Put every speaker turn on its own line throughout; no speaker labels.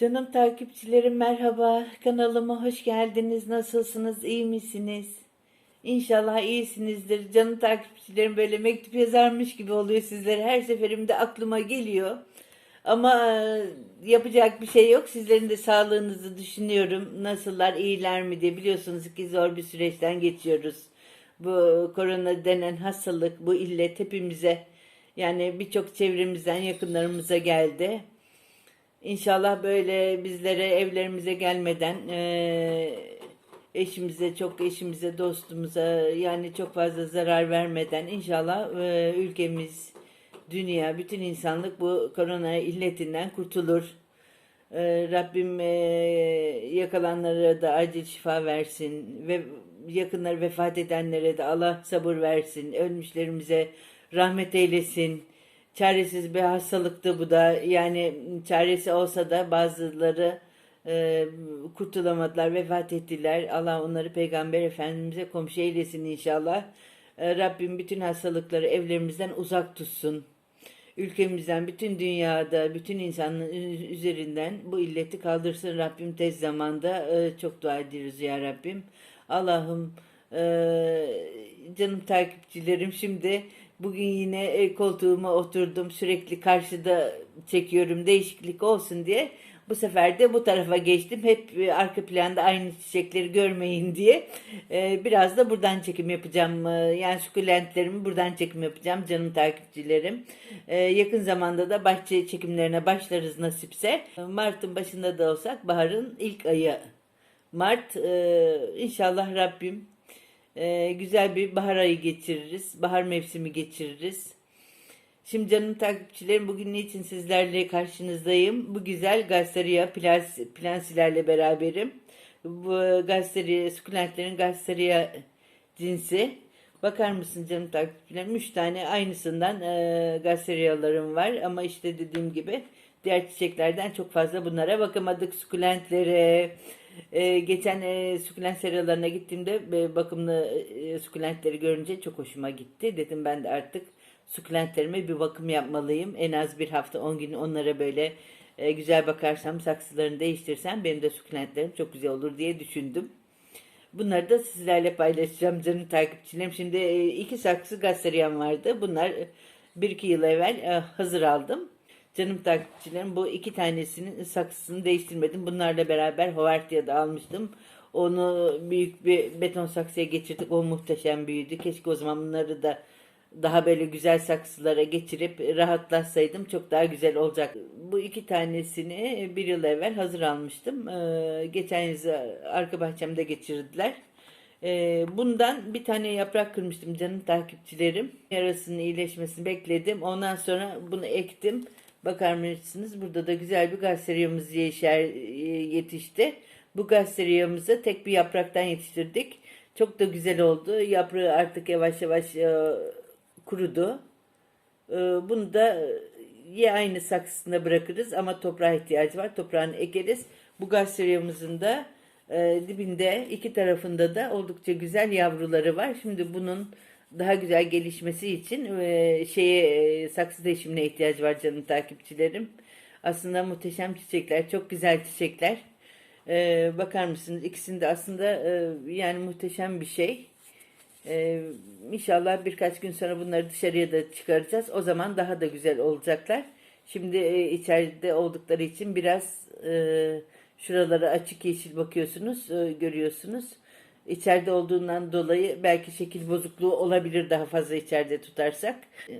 Canım takipçilerim merhaba. Kanalıma hoş geldiniz. Nasılsınız? İyi misiniz? İnşallah iyisinizdir. Canım takipçilerim böyle mektup yazarmış gibi oluyor sizlere. Her seferimde aklıma geliyor. Ama e, yapacak bir şey yok. Sizlerin de sağlığınızı düşünüyorum. Nasıllar, iyiler mi diye. Biliyorsunuz ki zor bir süreçten geçiyoruz. Bu korona denen hastalık, bu illet hepimize yani birçok çevremizden, yakınlarımıza geldi. İnşallah böyle bizlere evlerimize gelmeden eee, eşimize, çok eşimize, dostumuza yani çok fazla zarar vermeden inşallah eee, ülkemiz, dünya, bütün insanlık bu korona illetinden kurtulur. Eee, Rabbim eee, yakalanlara da acil şifa versin ve yakınları vefat edenlere de Allah sabır versin. Ölmüşlerimize rahmet eylesin. Çaresiz bir hastalıktı bu da. Yani çaresi olsa da bazıları e, kurtulamadılar, vefat ettiler. Allah onları Peygamber Efendimiz'e komşu eylesin inşallah. E, Rabbim bütün hastalıkları evlerimizden uzak tutsun. Ülkemizden, bütün dünyada, bütün insanların üzerinden bu illeti kaldırsın Rabbim tez zamanda. E, çok dua ediyoruz ya Rabbim. Allah'ım e, canım takipçilerim şimdi bugün yine e, koltuğuma oturdum sürekli karşıda çekiyorum değişiklik olsun diye. Bu sefer de bu tarafa geçtim. Hep e, arka planda aynı çiçekleri görmeyin diye. E, biraz da buradan çekim yapacağım. Yani sukulentlerimi buradan çekim yapacağım canım takipçilerim. Yakın zamanda da bahçe çekimlerine başlarız nasipse. Mart'ın başında da olsak baharın ilk ayı. Mart inşallah Rabbim e, güzel bir bahar ayı geçiririz. Bahar mevsimi geçiririz. Şimdi canım takipçilerim bugün niçin sizlerle karşınızdayım? Bu güzel Gasteria plans, plansilerle beraberim. Bu Gasteria, sukulentlerin Gasteria cinsi. Bakar mısın canım takipçilerim? Üç tane aynısından e, Gasterialarım var. Ama işte dediğim gibi diğer çiçeklerden çok fazla bunlara bakamadık. Sukulentlere, ee, geçen e, sukulent seralarına gittiğimde e, bakımlı e, sukulentleri görünce çok hoşuma gitti. Dedim ben de artık sukulentlerime bir bakım yapmalıyım. En az bir hafta 10 gün onlara böyle e, güzel bakarsam saksılarını değiştirsem benim de sukulentlerim çok güzel olur diye düşündüm. Bunları da sizlerle paylaşacağım canım takipçilerim. Şimdi e, iki saksı gazeteriyem vardı. Bunlar e, bir iki yıl evvel e, hazır aldım. Canım takipçilerim bu iki tanesinin saksısını değiştirmedim. Bunlarla beraber Hovartia'da almıştım. Onu büyük bir beton saksıya geçirdik. O muhteşem büyüdü. Keşke o zaman bunları da daha böyle güzel saksılara geçirip rahatlatsaydım çok daha güzel olacak. Bu iki tanesini bir yıl evvel hazır almıştım. Ee, geçen yıl arka bahçemde geçirdiler. Ee, bundan bir tane yaprak kırmıştım canım takipçilerim. Yarasının iyileşmesini bekledim. Ondan sonra bunu ektim. Bakar mısınız burada da güzel bir gazeteriyamız yeşer, yetişti. Bu gazeteriyamızı tek bir yapraktan yetiştirdik. Çok da güzel oldu. Yaprağı artık yavaş yavaş e, kurudu. E, bunu da ya aynı saksısında bırakırız ama toprağa ihtiyacı var. Toprağını ekeriz. Bu gazeteriyamızın da e, dibinde iki tarafında da oldukça güzel yavruları var. Şimdi bunun daha güzel gelişmesi için e, şeye e, saksı değişimine ihtiyacı var canım takipçilerim. Aslında muhteşem çiçekler, çok güzel çiçekler. E, bakar mısınız? İkisinde de aslında e, yani muhteşem bir şey. E, inşallah birkaç gün sonra bunları dışarıya da çıkaracağız. O zaman daha da güzel olacaklar. Şimdi e, içeride oldukları için biraz e, şuralara açık yeşil bakıyorsunuz, e, görüyorsunuz. İçeride olduğundan dolayı belki şekil bozukluğu olabilir daha fazla içeride tutarsak.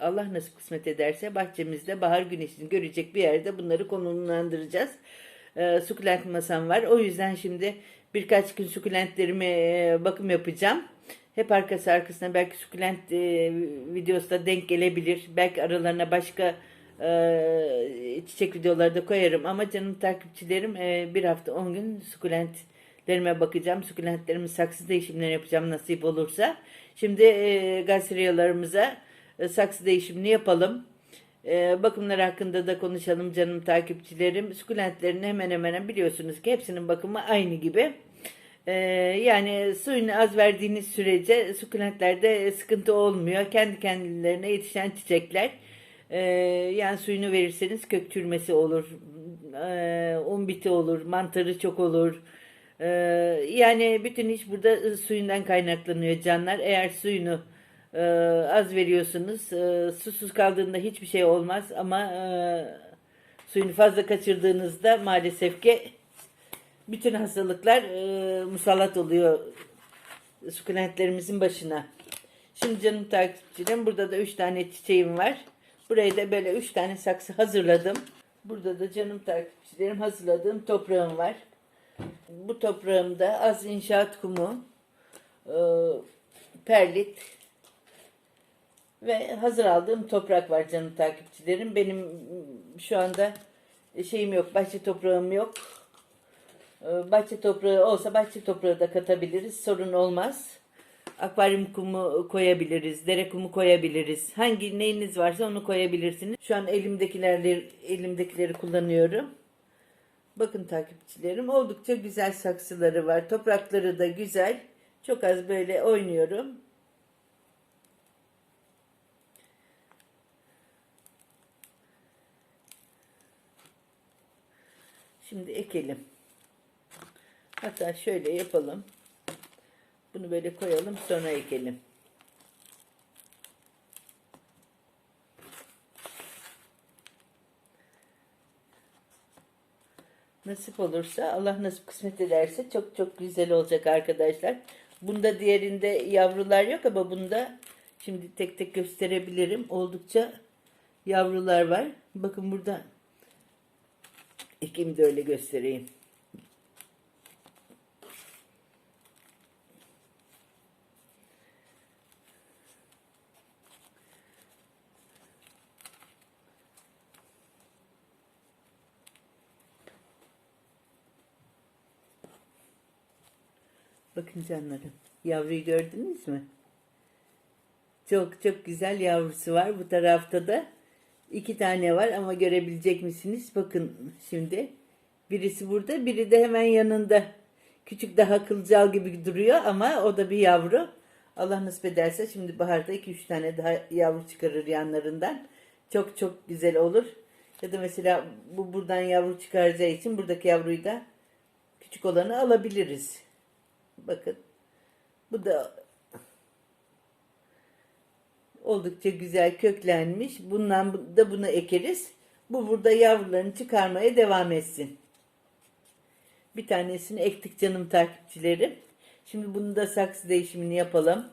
Allah nasıl kısmet ederse bahçemizde bahar güneşini görecek bir yerde bunları konumlandıracağız. E, sukulent masam var. O yüzden şimdi birkaç gün sukulentlerime e, bakım yapacağım. Hep arkası arkasına belki sukulent e, videosu da denk gelebilir. Belki aralarına başka e, çiçek videoları da koyarım. Ama canım takipçilerim e, bir hafta 10 gün sukulent Lerime bakacağım. Sukulentlerimin saksı değişimlerini yapacağım nasip olursa. Şimdi e, gazeteriyalarımıza e, saksı değişimini yapalım. E, bakımlar hakkında da konuşalım canım takipçilerim. Sukulentlerin hemen hemen biliyorsunuz ki hepsinin bakımı aynı gibi. E, yani suyunu az verdiğiniz sürece sukulentlerde sıkıntı olmuyor. Kendi kendilerine yetişen çiçekler. E, yani suyunu verirseniz kök çürümesi olur. e, un biti olur, mantarı çok olur. E, yani bütün iş burada suyundan kaynaklanıyor canlar. Eğer suyunu e, az veriyorsunuz, e, susuz kaldığında hiçbir şey olmaz ama e, suyunu fazla kaçırdığınızda maalesef ki bütün hastalıklar e, musallat oluyor sukulentlerimizin başına. Şimdi canım takipçilerim burada da 3 tane çiçeğim var. Buraya da böyle 3 tane saksı hazırladım. Burada da canım takipçilerim hazırladığım toprağım var. Bu toprağımda az inşaat kumu, e, perlit ve hazır aldığım toprak var canım takipçilerim. Benim şu anda şeyim yok, bahçe toprağım yok. Ee, Bahçe toprağı olsa bahçe toprağı da katabiliriz. Sorun olmaz. Akvaryum kumu koyabiliriz. Dere kumu koyabiliriz. Hangi neyiniz varsa onu koyabilirsiniz. Şu an elimdekileri, elimdekileri kullanıyorum. Bakın takipçilerim oldukça güzel saksıları var. Toprakları da güzel. Çok az böyle oynuyorum. Şimdi ekelim. Hatta şöyle yapalım. Bunu böyle koyalım sonra ekelim. Nasip olursa Allah nasip kısmet ederse çok çok güzel olacak arkadaşlar. Bunda diğerinde yavrular yok ama bunda şimdi tek tek gösterebilirim. Oldukça yavrular var. Bakın burada ekimi de öyle göstereyim. Bakın canlarım. Yavruyu gördünüz mü? Çok çok güzel yavrusu var. Bu tarafta da iki tane var ama görebilecek misiniz? Bakın şimdi. Birisi burada, biri de hemen yanında. Küçük daha kılcal gibi duruyor ama o da bir yavru. Allah nasip ederse şimdi baharda 2-3 tane daha yavru çıkarır yanlarından. Çok çok güzel olur. Ya da mesela bu buradan yavru çıkaracağı için buradaki yavruyu da küçük olanı alabiliriz. Bakın. Bu da oldukça güzel köklenmiş. Bundan da bunu ekeriz. Bu burada yavrularını çıkarmaya devam etsin. Bir tanesini ektik canım takipçilerim. Şimdi bunu da saksı değişimini yapalım.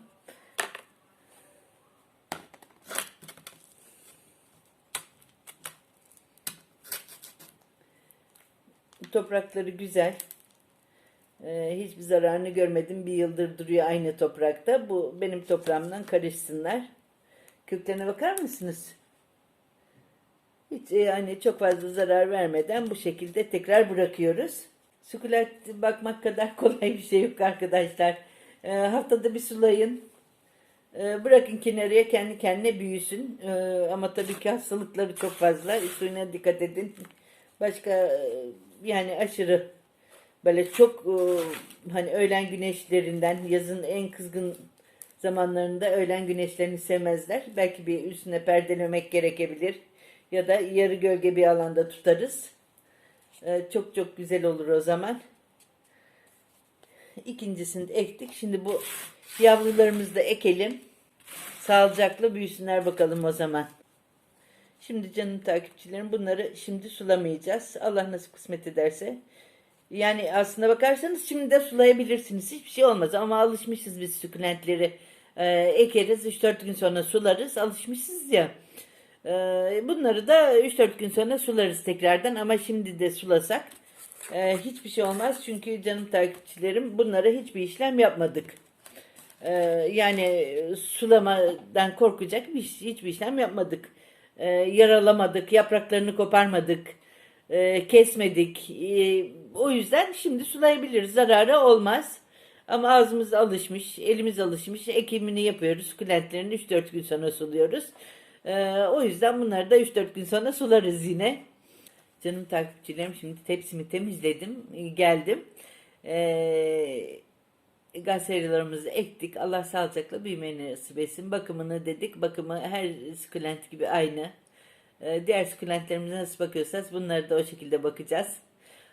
Toprakları güzel. Ee, hiçbir zararını görmedim. Bir yıldır duruyor aynı toprakta. Bu benim toprağımdan karışsınlar. Köklerine bakar mısınız? Hiç yani çok fazla zarar vermeden bu şekilde tekrar bırakıyoruz. Sukulent bakmak kadar kolay bir şey yok arkadaşlar. Ee, haftada bir sulayın. Ee, bırakın kenarıya kendi kendine büyüsün. Ee, ama tabii ki hastalıkları çok fazla. Suyuna dikkat edin. Başka e, yani aşırı böyle çok e, hani öğlen güneşlerinden yazın en kızgın zamanlarında öğlen güneşlerini sevmezler. Belki bir üstüne perdelemek gerekebilir. Ya da yarı gölge bir alanda tutarız. Ee, çok çok güzel olur o zaman. İkincisini de ektik. Şimdi bu yavrularımızı da ekelim. Sağlıcakla büyüsünler bakalım o zaman. Şimdi canım takipçilerim bunları şimdi sulamayacağız. Allah nasip kısmet ederse. Yani aslında bakarsanız şimdi de sulayabilirsiniz. Hiçbir şey olmaz ama alışmışız biz sukulentleri e, ekeriz. 3-4 gün sonra sularız. Alışmışız ya. E, bunları da 3-4 gün sonra sularız tekrardan ama şimdi de sulasak e, hiçbir şey olmaz. Çünkü canım takipçilerim bunlara hiçbir işlem yapmadık. E, yani sulamadan korkacak bir, hiçbir işlem yapmadık. E, yaralamadık, yapraklarını koparmadık e, kesmedik. E, o yüzden şimdi sulayabiliriz. Zararı olmaz. Ama ağzımız alışmış, elimiz alışmış. Ekimini yapıyoruz. Sukulentlerini 3-4 gün sonra suluyoruz. E, o yüzden bunları da 3-4 gün sonra sularız yine. Canım takipçilerim şimdi tepsimi temizledim. e, Geldim. E, gazetelerimizı ektik. Allah sağlıcakla büyümeni nasip etsin. Bakımını dedik. Bakımı her sukulent gibi aynı. Ee, diğer sukulentlerimize nasıl bakıyorsanız bunları da o şekilde bakacağız.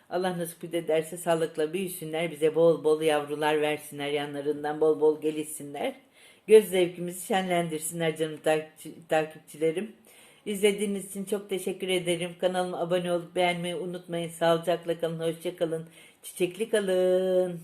Allah nasip ederse sağlıkla büyüsünler. Bize bol bol yavrular versinler. Yanlarından bol bol gelişsinler. Göz zevkimizi şenlendirsinler canım takipçi- takipçilerim. İzlediğiniz için çok teşekkür ederim. Kanalıma abone olup beğenmeyi unutmayın. Sağlıcakla kalın, hoşça kalın, çiçekli kalın.